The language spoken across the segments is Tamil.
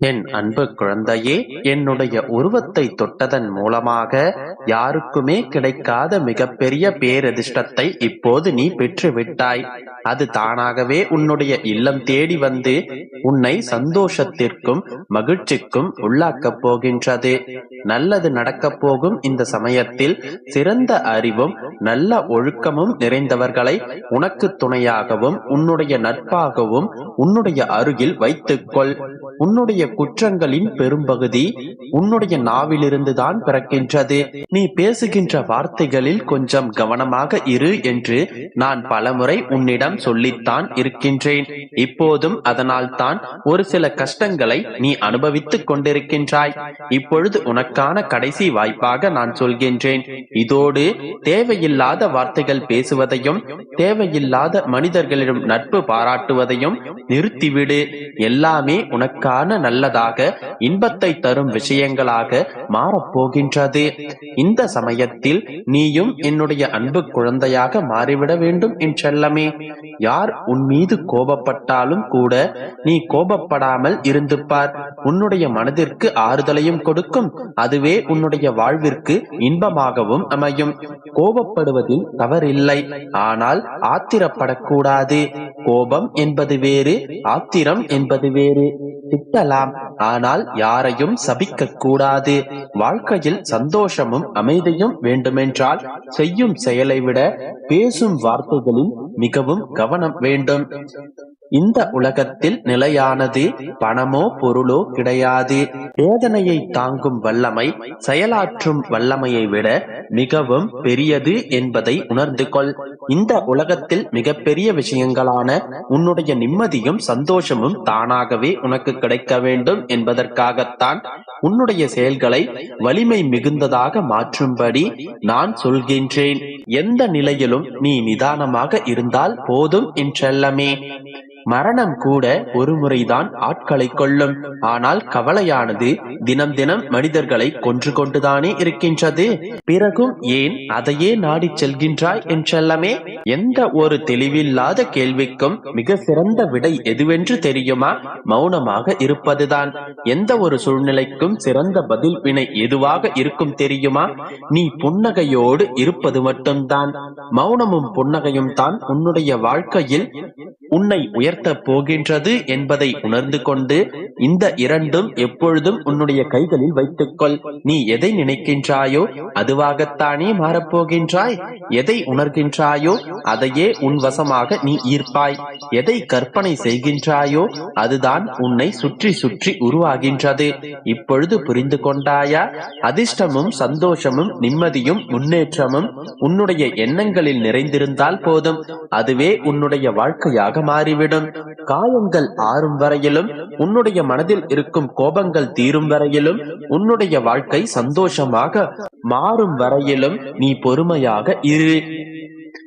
என் அன்பு குழந்தையே என்னுடைய உருவத்தை தொட்டதன் மூலமாக யாருக்குமே கிடைக்காத மிகப்பெரிய பேரதிர்ஷ்டத்தை இப்போது நீ பெற்று விட்டாய் அது தானாகவே உன்னுடைய இல்லம் தேடி வந்து உன்னை சந்தோஷத்திற்கும் மகிழ்ச்சிக்கும் உள்ளாக்கப் போகின்றது. நல்லது நடக்கப் போகும் இந்த சமயத்தில் சிறந்த அறிவும் நல்ல ஒழுக்கமும் நிறைந்தவர்களை உனக்கு துணையாகவும் உன்னுடைய நட்பாகவும் உன்னுடைய அருகில் வைத்துக்கொள். உன்னுடைய குற்றங்களின் பெரும்பகுதி உன்னுடைய நாவிலிருந்துதான் பிறக்கின்றது. நீ பேசுகின்ற வார்த்தைகளில் கொஞ்சம் கவனமாக இரு என்று நான் பலமுறை உன்னிடம் சொல்லித்தான் இருக்கின்றேன். இப்போதும் அதனால் தான் ஒரு சில கஷ்டங்களை நீ அனுபவித்துக் கொண்டிருக்கின்றாய். இப்பொழுது உனக்கான கடைசி வாய்ப்பாக நான் சொல்கின்றேன். இதோடு தேவையில்லாத வார்த்தைகள் பேசுவதையும் தேவையில்லாத மனிதர்களிடம் நட்பு பாராட்டுவதையும் நிறுத்திவிடு. எல்லாமே உனக்கான நல்ல நல்லதாக இன்பத்தை தரும் விஷயங்களாக மாறப்போகின்றது. இந்த சமயத்தில் நீயும் என்னுடைய அன்பு குழந்தையாக மாறிவிட வேண்டும் என்றெல்லமே யார் உன் மீது கோபப்பட்டாலும் கூட நீ கோபப்படாமல் இருந்து பார் உன்னுடைய மனதிற்கு ஆறுதலையும் கொடுக்கும். அதுவே உன்னுடைய வாழ்விற்கு இன்பமாகவும் அமையும். கோபப்படுவதில் தவறில்லை. ஆனால் ஆத்திரப்படக்கூடாது. கோபம் என்பது வேறு ஆத்திரம் என்பது வேறு. திட்டலாம். ஆனால் யாரையும் சபிக்க கூடாது வாழ்க்கையில் சந்தோஷமும் அமைதியும் வேண்டுமென்றால் செய்யும் செயலை விட பேசும் வார்த்தைகளில் மிகவும் கவனம் வேண்டும். இந்த உலகத்தில் நிலையானது பணமோ பொருளோ கிடையாது. வேதனையை தாங்கும் வல்லமை செயலாற்றும் வல்லமையை விட மிகவும் பெரியது என்பதை உணர்ந்து கொள். இந்த உலகத்தில் மிகப்பெரிய விஷயங்களான உன்னுடைய நிம்மதியும் சந்தோஷமும் தானாகவே உனக்கு கிடைக்க வேண்டும் என்பதற்காகத்தான் உன்னுடைய செயல்களை வலிமை மிகுந்ததாக மாற்றும்படி நான் சொல்கின்றேன். எந்த நிலையிலும் நீ நிதானமாக இருந்தால் போதும் என்றல்லமே. மரணம் கூட ஒரு முறைதான் ஆட்களை கொள்ளும் ஆனால் கவலையானது தினம் தினம் மனிதர்களை கொன்று கொண்டுதானே இருக்கின்றது. பிறகும் ஏன் அதையே நாடிச் செல்கின்றாய் என்றெல்லாமே? எந்த ஒரு தெளிவில்லாத கேள்விக்கும் மிக சிறந்த விடை எதுவென்று தெரியுமா? மௌனமாக இருப்பதுதான். எந்த ஒரு சூழ்நிலைக்கும் சிறந்த பதில் வினை எதுவாக இருக்கும் தெரியுமா? நீ புன்னகையோடு இருப்பது மட்டும்தான். மௌனமும் புன்னகையும் தான் உன்னுடைய வாழ்க்கையில் உன்னை உயர்த்த போகின்றது என்பதை உணர்ந்து கொண்டு இந்த இரண்டும் எப்பொழுதும் உன்னுடைய கைகளில் வைத்துக்கொள். நீ எதை நினைக்கின்றாயோ அதுவாகத்தானே மாறப்போகின்றாய். எதை உணர்கின்றாயோ அதையே உன் வசமாக நீ ஈர்ப்பாய். எதை கற்பனை செய்கின்றாயோ அதுதான் உன்னை சுற்றி சுற்றி உருவாகின்றது. இப்பொழுது புரிந்து கொண்டாயா? அதிர்ஷ்டமும் சந்தோஷமும் நிம்மதியும் முன்னேற்றமும் உன்னுடைய எண்ணங்களில் நிறைந்திருந்தால் போதும். அதுவே உன்னுடைய வாழ்க்கையாக மாறிவிடும். காயங்கள் ஆறும் வரையிலும் உன்னுடைய மனதில் இருக்கும் கோபங்கள் தீரும் வரையிலும் உன்னுடைய வாழ்க்கை சந்தோஷமாக மாறும் வரையிலும் நீ பொறுமையாக இரு.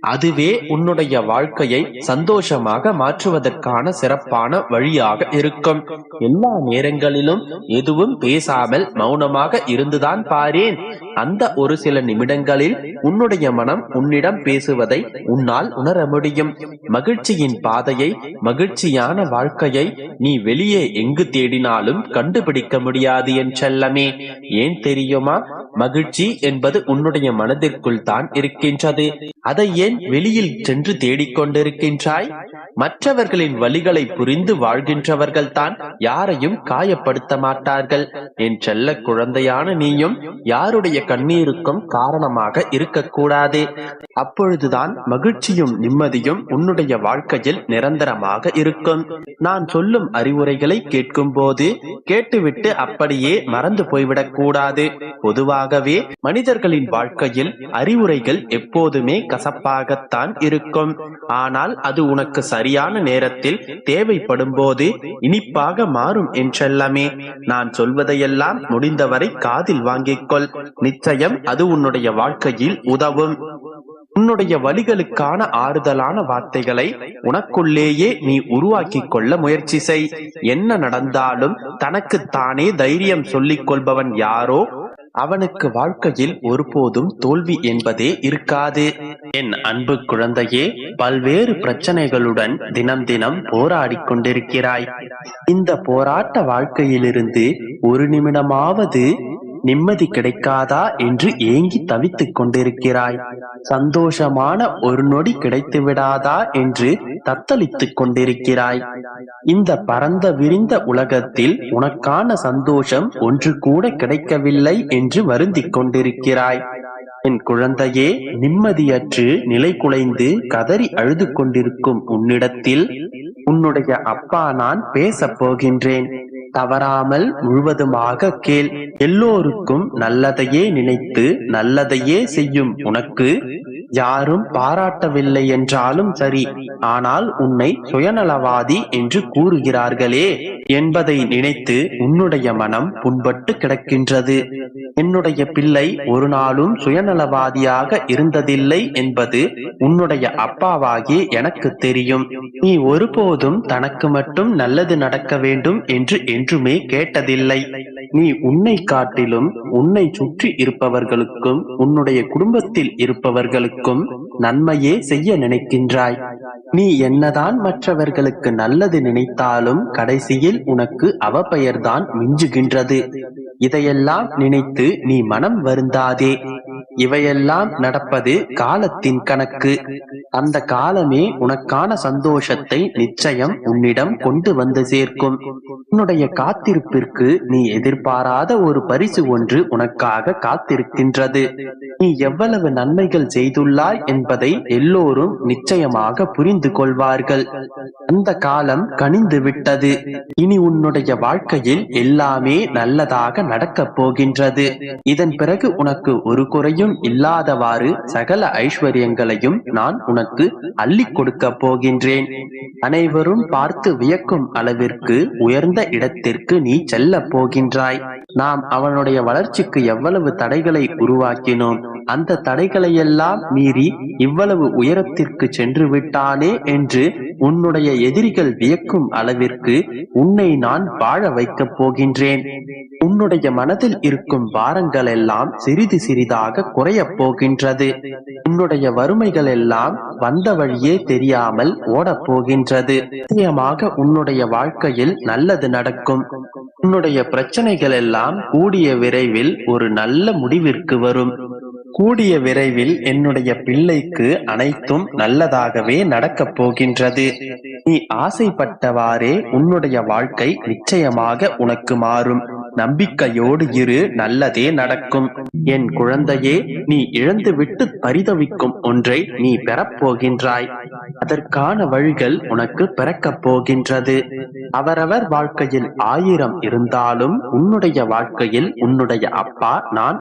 அதுவே உன்னுடைய வாழ்க்கையை சந்தோஷமாக மாற்றுவதற்கான சிறப்பான வழியாக இருக்கும். எல்லா நேரங்களிலும் எதுவும் பேசாமல் மௌனமாக இருந்துதான் பாரேன். அந்த ஒரு சில நிமிடங்களில் உன்னுடைய மனம் உன்னிடம் பேசுவதை உன்னால் உணர முடியும். மகிழ்ச்சியின் பாதையை மகிழ்ச்சியான வாழ்க்கையை நீ வெளியே எங்கு தேடினாலும் கண்டுபிடிக்க முடியாது என்றெல்லமே ஏன் தெரியுமா? மகிழ்ச்சி என்பது உன்னுடைய மனதிற்குள் தான் இருக்கின்றது. அதை ஏன் வெளியில் சென்று தேடிக்கொண்டிருக்கின்றாய்? மற்றவர்களின் வழிகளை புரிந்து வாழ்கின்றவர்கள் தான் யாரையும் காயப்படுத்த மாட்டார்கள். என் செல்ல குழந்தையான நீயும் யாருடைய கண்ணீருக்கும் காரணமாக இருக்கக்கூடாது. அப்பொழுதுதான் மகிழ்ச்சியும் நிம்மதியும் உன்னுடைய வாழ்க்கையில் நிரந்தரமாக இருக்கும். நான் சொல்லும் அறிவுரைகளை கேட்கும் போது கேட்டுவிட்டு அப்படியே மறந்து போய்விடக் கூடாது. பொதுவாகவே மனிதர்களின் வாழ்க்கையில் அறிவுரைகள் எப்போதுமே கசப்பாகத்தான் இருக்கும். ஆனால் அது உனக்கு சரியான நேரத்தில் தேவைப்படும் போது இனிப்பாக மாறும் என்றெல்லாமே. நான் சொல்வதையெல்லாம் முடிந்தவரை காதில் வாங்கிக்கொள் நிச்சயம் அது உன்னுடைய வாழ்க்கையில் உதவும். உன்னுடைய வழிகளுக்கான ஆறுதலான வார்த்தைகளை உனக்குள்ளேயே நீ உருவாக்கிக் கொள்ள முயற்சி செய். என்ன நடந்தாலும் தனக்கு தானே தைரியம் சொல்லிக் கொள்பவன் யாரோ அவனுக்கு வாழ்க்கையில் ஒருபோதும் தோல்வி என்பதே இருக்காது. என் அன்பு குழந்தையே பல்வேறு பிரச்சனைகளுடன் தினம் தினம் போராடிக் கொண்டிருக்கிறாய். இந்த போராட்ட வாழ்க்கையிலிருந்து ஒரு நிமிடமாவது நிம்மதி கிடைக்காதா என்று ஏங்கி தவித்துக் கொண்டிருக்கிறாய். சந்தோஷமான ஒரு நொடி கிடைத்து விடாதா என்று தத்தளித்துக் கொண்டிருக்கிறாய். இந்த பரந்த விரிந்த உலகத்தில் உனக்கான சந்தோஷம் ஒன்று கூட கிடைக்கவில்லை என்று வருந்திக் கொண்டிருக்கிறாய். என் குழந்தையே நிம்மதியற்று நிலை குலைந்து கதறி அழுது கொண்டிருக்கும் உன்னிடத்தில் உன்னுடைய அப்பா நான் பேசப் போகின்றேன். தவறாமல் முழுவதுமாக கேள். எல்லோருக்கும் நல்லதையே நினைத்து நல்லதையே செய்யும் உனக்கு யாரும் பாராட்டவில்லை என்றாலும் சரி. ஆனால் உன்னை சுயநலவாதி என்று கூறுகிறார்களே என்பதை நினைத்து உன்னுடைய மனம் புண்பட்டு கிடக்கின்றது. என்னுடைய பிள்ளை ஒரு நாளும் சுயநலவாதியாக இருந்ததில்லை என்பது உன்னுடைய அப்பாவாகி எனக்கு தெரியும். நீ ஒருபோதும் தனக்கு மட்டும் நல்லது நடக்க வேண்டும் என்று என்றுமே கேட்டதில்லை. நீ உன்னை காட்டிலும் உன்னை சுற்றி இருப்பவர்களுக்கும் உன்னுடைய குடும்பத்தில் இருப்பவர்களுக்கும் நன்மையே செய்ய நினைக்கின்றாய். நீ என்னதான் மற்றவர்களுக்கு நல்லது நினைத்தாலும் கடைசியில் உனக்கு அவப்பெயர்தான் மிஞ்சுகின்றது. இதையெல்லாம் நினைத்து நீ மனம் வருந்தாதே. இவையெல்லாம் நடப்பது காலத்தின் கணக்கு. அந்த காலமே உனக்கான சந்தோஷத்தை நிச்சயம் உன்னிடம் கொண்டு வந்து சேர்க்கும். உன்னுடைய காத்திருப்பிற்கு நீ எதிர்பாராத ஒரு பரிசு ஒன்று உனக்காக காத்திருக்கின்றது. நீ எவ்வளவு நன்மைகள் செய்துள்ளாய் என்பதை எல்லோரும் நிச்சயமாக புரிந்து கொள்வார்கள். அந்த காலம் கனிந்து விட்டது. இனி உன்னுடைய வாழ்க்கையில் எல்லாமே நல்லதாக நடக்கப் போகின்றது. இதன் பிறகு உனக்கு ஒரு குறையும் இல்லாதவாறு சகல ஐஸ்வர்யங்களையும் நான் உனக்கு அள்ளிக் கொடுக்க போகின்றேன். அனைவரும் பார்த்து வியக்கும் அளவிற்கு உயர்ந்த இடத்திற்கு நீ செல்ல போகின்றாய். நாம் அவனுடைய வளர்ச்சிக்கு எவ்வளவு தடைகளை உருவாக்கினோம். அந்த தடைகளையெல்லாம் மீறி இவ்வளவு உயரத்திற்கு சென்று விட்டானே என்று உன்னுடைய எதிரிகள் வியக்கும் அளவிற்கு உன்னை நான் வாழ வைக்கப் போகின்றேன். உன்னுடைய மனதில் இருக்கும் பாரங்கள் எல்லாம் சிறிது சிறிதாக குறையப் போகின்றது. உன்னுடைய வறுமைகள் எல்லாம் வந்த வழியே தெரியாமல் ஓடப் போகின்றது. நிச்சயமாக உன்னுடைய வாழ்க்கையில் நல்லது நடக்கும். உன்னுடைய பிரச்சனைகள் எல்லாம் கூடிய விரைவில் ஒரு நல்ல முடிவிற்கு வரும். கூடிய விரைவில் என்னுடைய பிள்ளைக்கு அனைத்தும் நல்லதாகவே நடக்கப் போகின்றது. நீ ஆசைப்பட்டவாறே உன்னுடைய வாழ்க்கை நிச்சயமாக உனக்கு மாறும். நம்பிக்கையோடு இரு நல்லதே நடக்கும். என் குழந்தையே நீ இழந்துவிட்டு பரிதவிக்கும் ஒன்றை நீ பெறப்போகின்றாய் அதற்கான வழிகள் உனக்கு பிறக்கப் போகின்றது. அவரவர் வாழ்க்கையில் ஆயிரம் இருந்தாலும் உன்னுடைய வாழ்க்கையில் உன்னுடைய அப்பா நான்